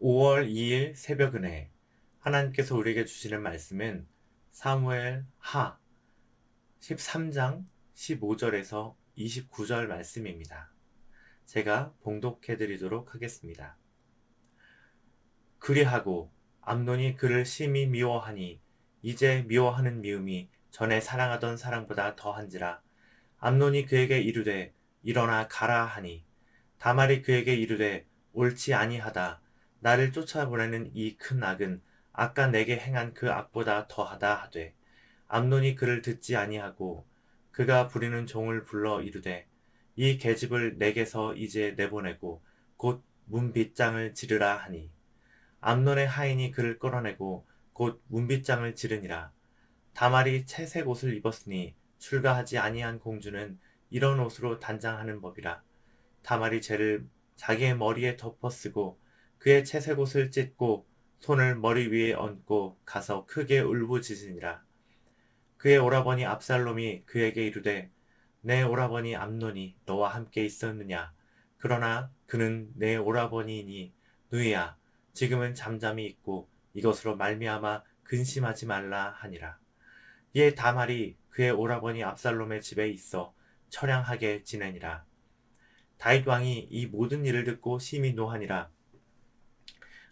5월 2일 새벽 은혜 하나님께서 우리에게 주시는 말씀은 사무엘 하 13장 15절에서 29절 말씀입니다. 제가 봉독해 드리도록 하겠습니다. 그리하고 암논이 그를 심히 미워하니 이제 미워하는 미움이 전에 사랑하던 사랑보다 더한지라 암논이 그에게 이르되 일어나 가라 하니 다말이 그에게 이르되 옳지 아니하다 나를 쫓아보내는 이 큰 악은 아까 내게 행한 그 악보다 더하다 하되 암논이 그를 듣지 아니하고 그가 부리는 종을 불러 이르되 이 계집을 내게서 이제 내보내고 곧 문빗장을 지르라 하니 암논의 하인이 그를 끌어내고 곧 문빗장을 지르니라. 다말이 채색 옷을 입었으니 출가하지 아니한 공주는 이런 옷으로 단장하는 법이라. 다말이 죄를 자기의 머리에 덮어 쓰고 그의 채색 옷을 찢고 손을 머리 위에 얹고 가서 크게 울부짖으니라. 그의 오라버니 압살롬이 그에게 이르되 내 오라버니 암논이 너와 함께 있었느냐? 그러나 그는 내 오라버니이니 누이야 지금은 잠잠히 있고 이것으로 말미암아 근심하지 말라 하니라. 이에 다말이 그의 오라버니 압살롬의 집에 있어 처량하게 지내니라. 다윗 왕이 이 모든 일을 듣고 심히 노하니라.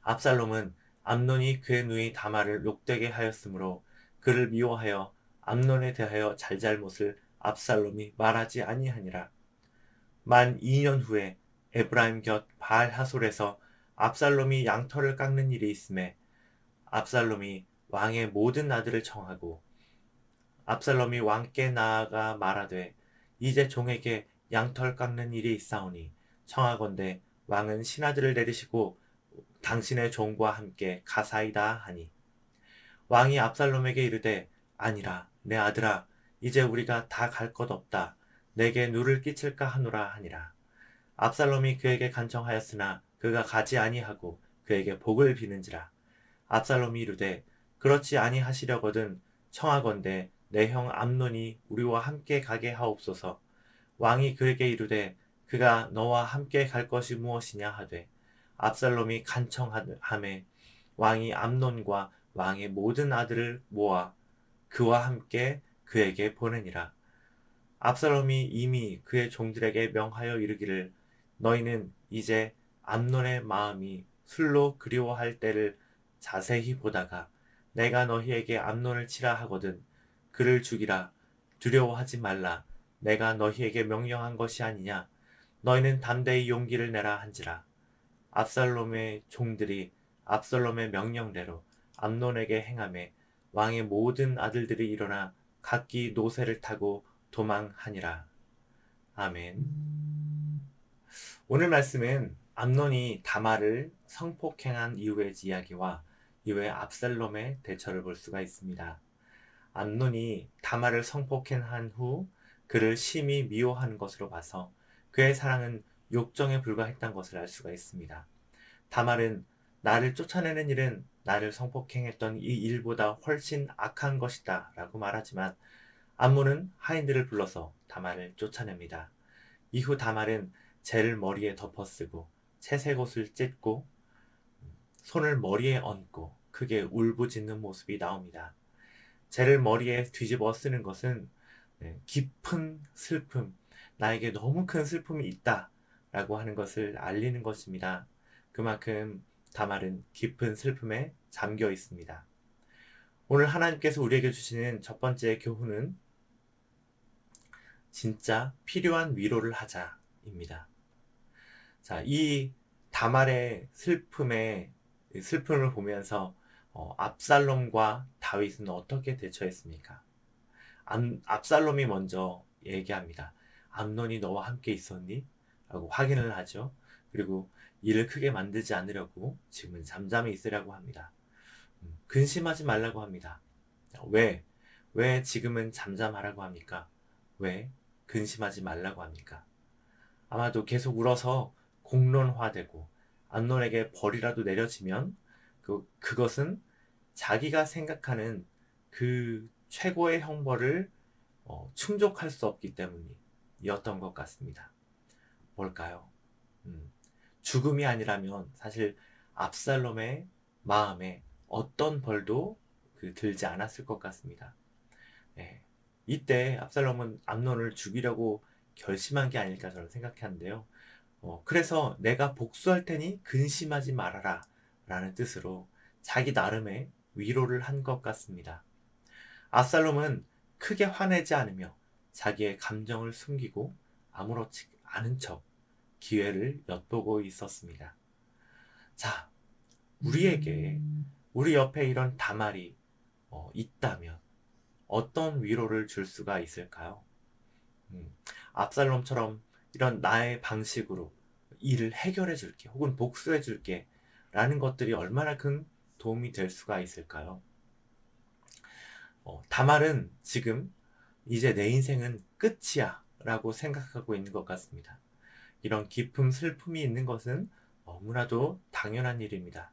압살롬은 암논이 그의 누이 다말을 욕되게 하였으므로 그를 미워하여 암논에 대하여 잘잘못을 압살롬이 말하지 아니하니라. 만 2년 후에 에브라임 곁 바알 하솔에서 압살롬이 양털을 깎는 일이 있음에 압살롬이 왕의 모든 아들을 청하고 압살롬이 왕께 나아가 말하되 이제 종에게 양털 깎는 일이 있사오니 청하건대 왕은 신하들을 내리시고 당신의 종과 함께 가사이다 하니. 왕이 압살롬에게 이르되 아니라 내 아들아 이제 우리가 다 갈 것 없다. 내게 누를 끼칠까 하노라 하니라. 압살롬이 그에게 간청하였으나 그가 가지 아니하고 그에게 복을 비는지라. 압살롬이 이르되 그렇지 아니하시려거든 청하건대 내 형 암논이 우리와 함께 가게 하옵소서. 왕이 그에게 이르되 그가 너와 함께 갈 것이 무엇이냐 하되 압살롬이 간청함에 왕이 암논과 왕의 모든 아들을 모아 그와 함께 그에게 보내니라. 압살롬이 이미 그의 종들에게 명하여 이르기를 너희는 이제 암논의 마음이 술로 그리워할 때를 자세히 보다가 내가 너희에게 암논을 치라 하거든 그를 죽이라. 두려워하지 말라. 내가 너희에게 명령한 것이 아니냐. 너희는 담대히 용기를 내라 한지라 압살롬의 종들이 압살롬의 명령대로 암논에게 행함에 왕의 모든 아들들이 일어나 각기 노새를 타고 도망하니라. 아멘. 오늘 말씀은 암논이 다말을 성폭행한 이후의 이야기와 이후에 압살롬의 대처를 볼 수가 있습니다. 암논이 다말을 성폭행한 후 그를 심히 미워하는 것으로 봐서 그의 사랑은 욕정에 불과했던 것을 알 수가 있습니다. 다말은 나를 쫓아내는 일은 나를 성폭행했던 이 일보다 훨씬 악한 것이다 라고 말하지만 암몬은 하인들을 불러서 다말을 쫓아냅니다. 이후 다말은 죄를 머리에 덮어쓰고 채색 옷을 찢고 손을 머리에 얹고 크게 울부짖는 모습이 나옵니다. 죄를 머리에 뒤집어 쓰는 것은 네, 깊은 슬픔, 나에게 너무 큰 슬픔이 있다 라고 하는 것을 알리는 것입니다. 그만큼 다말은 깊은 슬픔에 잠겨 있습니다. 오늘 하나님께서 우리에게 주시는 첫 번째 교훈은 진짜 필요한 위로를 하자입니다. 자, 이 다말의 슬픔에 슬픔을 보면서 어, 압살롬과 다윗은 어떻게 대처했습니까? 암, 압살롬이 먼저 얘기합니다. 암논이 너와 함께 있었니? 라고 확인을 하죠. 그리고 일을 크게 만들지 않으려고 지금은 잠잠히 있으라고 합니다. 음, 근심하지 말라고 합니다. 왜? 왜 지금은 잠잠하라고 합니까? 왜 근심하지 말라고 합니까? 아마도 계속 울어서 공론화되고 암논에게 벌이라도 내려지면 그, 그것은 자기가 생각하는 그 최고의 형벌을 어, 충족할 수 없기 때문이었던 것 같습니다. 뭘까요? 음, 죽음이 아니라면 사실 압살롬의 마음에 어떤 벌도 그 들지 않았을 것 같습니다. 예. 이때 압살롬은 암논을 죽이려고 결심한 게 아닐까 저는 생각하는데요. 어, 그래서 내가 복수할 테니 근심하지 말아라 라는 뜻으로 자기 나름의 위로를 한 것 같습니다. 압살롬은 크게 화내지 않으며 자기의 감정을 숨기고 아무렇지 않은 척 기회를 엿보고 있었습니다. 자, 우리에게 우리 옆에 이런 다말이 어, 있다면 어떤 위로를 줄 수가 있을까요? 음, 압살롬처럼 이런 나의 방식으로 일을 해결해 줄게 혹은 복수해 줄게 라는 것들이 얼마나 큰 도움이 될 수가 있을까요? 어, 다말은 지금 이제 내 인생은 끝이야 라고 생각하고 있는 것 같습니다. 이런 깊은 슬픔이 있는 것은 너무나도 당연한 일입니다.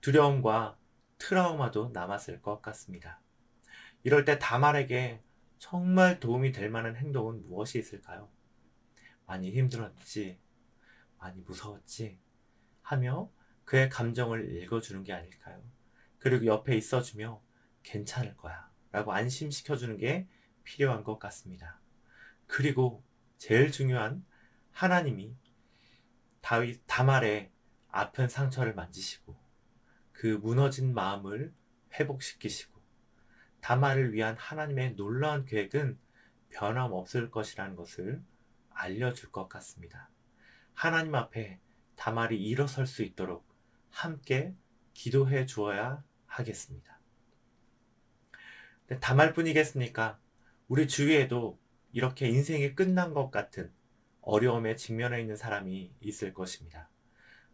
두려움과 트라우마도 남았을 것 같습니다. 이럴 때 다말에게 정말 도움이 될 만한 행동은 무엇이 있을까요? 많이 힘들었지, 많이 무서웠지 하며 그의 감정을 읽어주는 게 아닐까요? 그리고 옆에 있어주며 괜찮을 거야 라고 안심시켜주는 게 필요한 것 같습니다. 그리고 제일 중요한 하나님이 다윗 다말의 아픈 상처를 만지시고 그 무너진 마음을 회복시키시고 다말을 위한 하나님의 놀라운 계획은 변함없을 것이라는 것을 알려줄 것 같습니다. 하나님 앞에 다말이 일어설 수 있도록 함께 기도해 주어야 하겠습니다. 다말뿐이겠습니까? 우리 주위에도 이렇게 인생이 끝난 것 같은 어려움에 직면해 있는 사람이 있을 것입니다.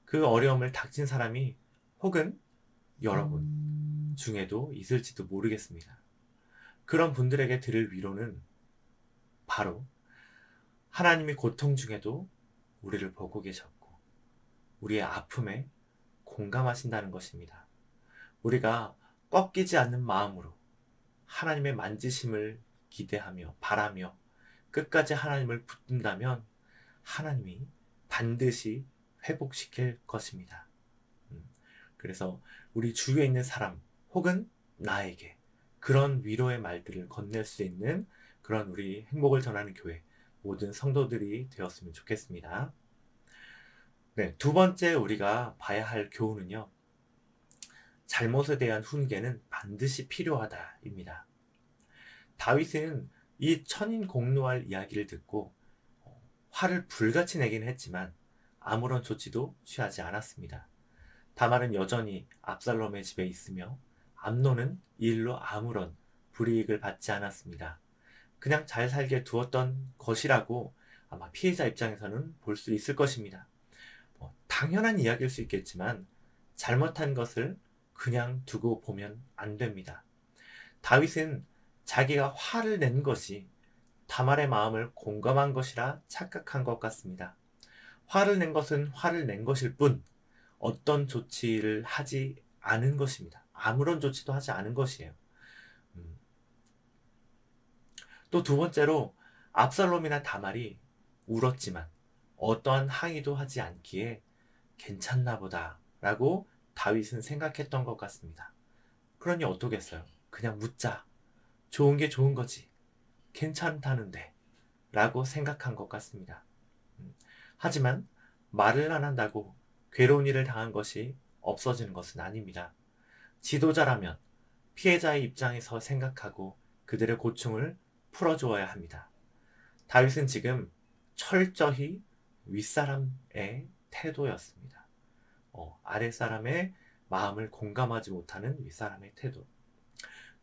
그 어려움을 닥친 사람이 혹은 여러분 중에도 있을지도 모르겠습니다. 그런 분들에게 들을 위로는 바로 하나님이 고통 중에도 우리를 보고 계셨고 우리의 아픔에 공감하신다는 것입니다. 우리가 꺾이지 않는 마음으로 하나님의 만지심을 기대하며 바라며 끝까지 하나님을 붙든다면 하나님이 반드시 회복시킬 것입니다. 음, 그래서 우리 주위에 있는 사람 혹은 나에게 그런 위로의 말들을 건넬 수 있는 그런 우리 행복을 전하는 교회 모든 성도들이 되었으면 좋겠습니다. 네, 두 번째 우리가 봐야 할 교훈은요. 잘못에 대한 훈계는 반드시 필요하다입니다. 다윗은 이 천인 공노할 이야기를 듣고 어, 화를 불같이 내긴 했지만 아무런 조치도 취하지 않았습니다. 다말은 여전히 압살롬의 집에 있으며 이 일로 아무런 불이익을 받지 않았습니다. 그냥 잘 살게 두었던 것이라고 아마 피해자 입장에서는 볼 수 있을 것입니다. 뭐, 당연한 이야기일 수 있겠지만 잘못한 것을 그냥 두고 보면 안 됩니다. 다윗은 자기가 화를 낸 것이 다말의 마음을 공감한 것이라 착각한 것 같습니다. 화를 낸 것은 화를 낸 것일 뿐 어떤 조치를 하지 않은 것입니다. 아무런 조치도 하지 않은 것이에요. 음. 또두 번째로 압살롬이나 다말이 울었지만 어떠한 항의도 하지 않기에 괜찮나 보다 라고 다윗은 생각했던 것 같습니다. 그러니 어떻겠어요? 그냥 묻자. 좋은 게 좋은 거지. 괜찮다는데. 라고 생각한 것 같습니다. 음, 하지만 말을 안 한다고 괴로운 일을 당한 것이 없어지는 것은 아닙니다. 지도자라면 피해자의 입장에서 생각하고 그들의 고충을 풀어주어야 합니다. 다윗은 지금 철저히 윗사람의 태도였습니다. 어, 아랫사람의 마음을 공감하지 못하는 윗사람의 태도.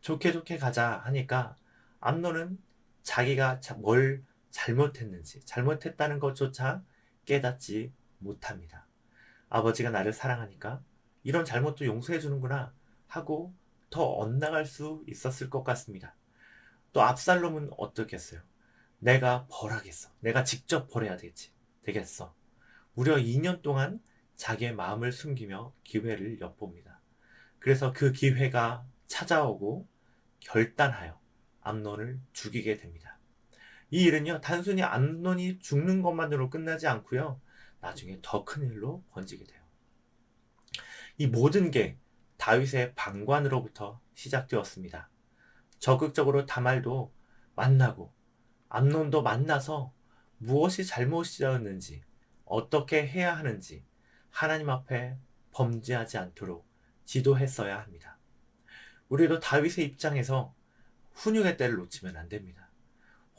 좋게 좋게 가자 하니까 암노는 자기가 뭘 잘못했는지 잘못했다는 것조차 깨닫지 못합니다. 아버지가 나를 사랑하니까 이런 잘못도 용서해 주는구나 하고 더 엇나갈 수 있었을 것 같습니다. 또 압살롬은 어떻겠어요? 내가 벌하겠어. 내가 직접 벌해야 되겠지. 되겠어. 무려 2년 동안 자기의 마음을 숨기며 기회를 엿봅니다. 그래서 그 기회가 찾아오고 결단하여 암론을 죽이게 됩니다. 이 일은요, 단순히 암론이 죽는 것만으로 끝나지 않고요, 나중에 더 큰 일로 번지게 돼요. 이 모든 게 다윗의 방관으로부터 시작되었습니다. 적극적으로 다말도 만나고 암론도 만나서 무엇이 잘못이었는지 어떻게 해야 하는지 하나님 앞에 범죄하지 않도록 지도했어야 합니다. 우리도 다윗의 입장에서 훈육의 때를 놓치면 안 됩니다.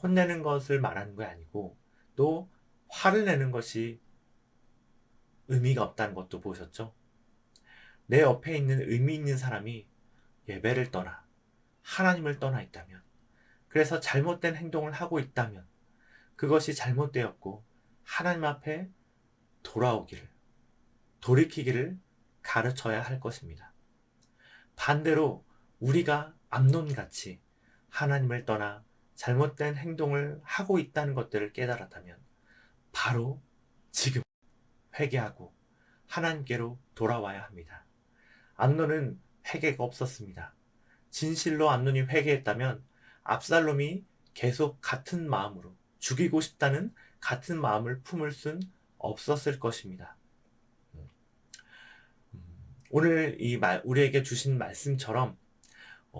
혼내는 것을 말하는 게 아니고 또 화를 내는 것이 의미가 없다는 것도 보셨죠? 내 옆에 있는 의미 있는 사람이 예배를 떠나 하나님을 떠나 있다면 그래서 잘못된 행동을 하고 있다면 그것이 잘못되었고 하나님 앞에 돌아오기를 돌이키기를 가르쳐야 할 것입니다. 반대로 우리가 암론같이 하나님을 떠나 잘못된 행동을 하고 있다는 것들을 깨달았다면 바로 지금 회개하고 하나님께로 돌아와야 합니다. 암론은 회개가 없었습니다. 진실로 암론이 회개했다면 압살롬이 계속 같은 마음으로 죽이고 싶다는 같은 마음을 품을 순 없었을 것입니다. 음, 오늘 이 말, 우리에게 주신 말씀처럼 어,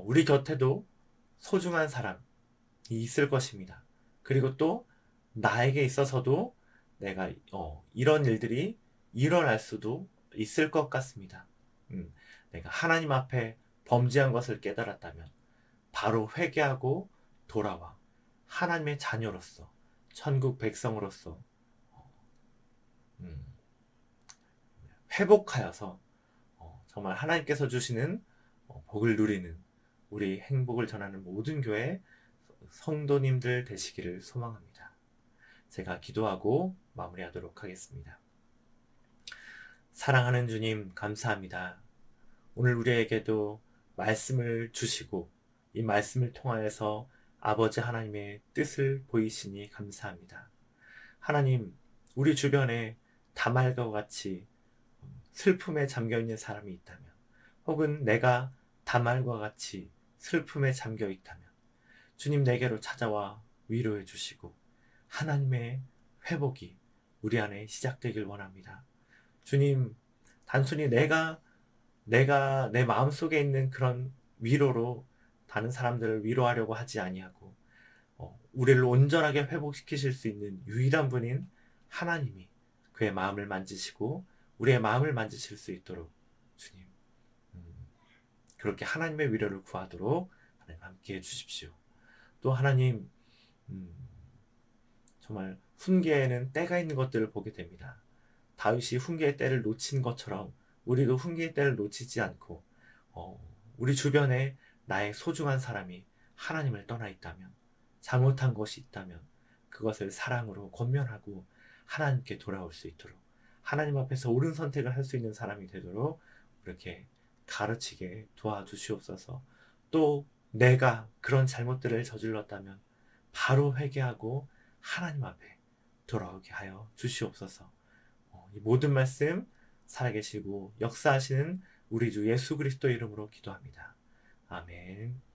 우리 곁에도 소중한 사람이 있을 것입니다. 그리고 또 나에게 있어서도 내가 어, 이런 일들이 일어날 수도 있을 것 같습니다. 음, 내가 하나님 앞에 범죄한 것을 깨달았다면 바로 회개하고 돌아와 하나님의 자녀로서 천국 백성으로서 어, 음, 회복하여서 어, 정말 하나님께서 주시는 어, 복을 누리는 우리 행복을 전하는 모든 교회 성도님들 되시기를 소망합니다. 제가 기도하고 마무리하도록 하겠습니다. 사랑하는 주님, 감사합니다. 오늘 우리에게도 말씀을 주시고 이 말씀을 통하여서 아버지 하나님의 뜻을 보이시니 감사합니다. 하나님, 우리 주변에 다말과 같이 슬픔에 잠겨 있는 사람이 있다면, 혹은 내가 다말과 같이 슬픔에 잠겨 있다면, 주님 내게로 찾아와 위로해 주시고, 하나님의 회복이 우리 안에 시작되길 원합니다. 주님, 단순히 내가, 내가 내 마음 속에 있는 그런 위로로 다른 사람들을 위로하려고 하지 아니하고, 어, 우리를 온전하게 회복시키실 수 있는 유일한 분인 하나님이 그의 마음을 만지시고, 우리의 마음을 만지실 수 있도록, 그렇게 하나님의 위로를 구하도록 하나님 함께 해주십시오. 또 하나님, 음, 정말 훈계에는 때가 있는 것들을 보게 됩니다. 다윗이 훈계의 때를 놓친 것처럼 우리도 훈계의 때를 놓치지 않고 어, 우리 주변에 나의 소중한 사람이 하나님을 떠나 있다면 잘못한 것이 있다면 그것을 사랑으로 권면하고 하나님께 돌아올 수 있도록 하나님 앞에서 옳은 선택을 할 수 있는 사람이 되도록 이렇게 가르치게 도와주시옵소서 또 내가 그런 잘못들을 저질렀다면 바로 회개하고 하나님 앞에 돌아오게 하여 주시옵소서. 어, 이 모든 말씀 살아계시고 역사하시는 우리 주 예수 그리스도 이름으로 기도합니다. 아멘.